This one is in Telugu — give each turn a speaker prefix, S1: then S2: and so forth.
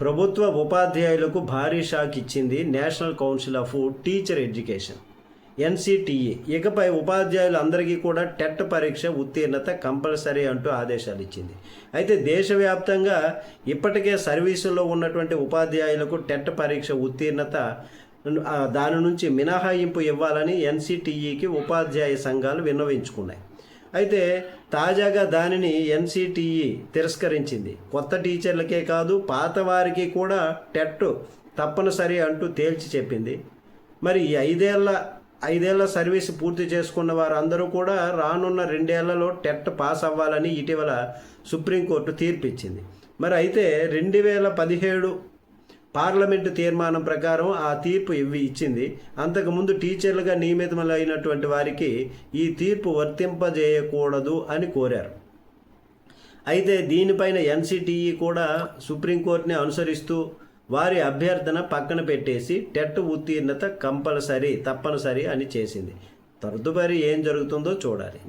S1: ప్రభుత్వ ఉపాధ్యాయులకు భారీ షాక్ ఇచ్చింది national council of teacher education NCTE ఇకపై ఉపాధ్యాయులు అందరికీ కూడా టెట్ పరీక్ష ఉత్తీర్ణత కంపల్సరీ అంటూ ఆదేశాలు ఇచ్చింది. అయితే దేశవ్యాప్తంగా ఇప్పటికే సర్వీసుల్లో ఉన్నటువంటి ఉపాధ్యాయులకు టెట్ పరీక్ష ఉత్తీర్ణత దాని నుంచి మినహాయింపు ఇవ్వాలని ఎన్సిటిఈకి ఉపాధ్యాయ సంఘాలు విన్నవించుకున్నాయి. అయితే తాజాగా దానిని ఎన్సిటిఈ తిరస్కరించింది. కొత్త టీచర్లకే కాదు పాత వారికి కూడా టెట్ తప్పనిసరి అంటూ తేల్చి చెప్పింది. మరి ఈ ఐదేళ్ళ ఐదేళ్ళ సర్వీస్ పూర్తి చేసుకున్న వారందరూ కూడా రానున్న రెండేళ్ళలో టెట్ పాస్ అవ్వాలని ఇటీవల సుప్రీంకోర్టు తీర్పిచ్చింది. మరి అయితే రెండు వేల పదిహేడు పార్లమెంటు తీర్మానం ప్రకారం ఆ తీర్పు ఇవి ఇచ్చింది. అంతకుముందు టీచర్లుగా నియమితములైనటువంటి వారికి ఈ తీర్పు వర్తింపజేయకూడదు అని కోరారు. అయితే దీనిపైన ఎన్సిటిఈ కూడా సుప్రీంకోర్టుని అనుసరిస్తూ వారి అభ్యర్థన పక్కన పెట్టేసి టెట్ ఉత్తీర్ణత కంపల్సరీ తప్పనిసరి అని చేసింది. తదుపరి ఏం జరుగుతుందో చూడాలి.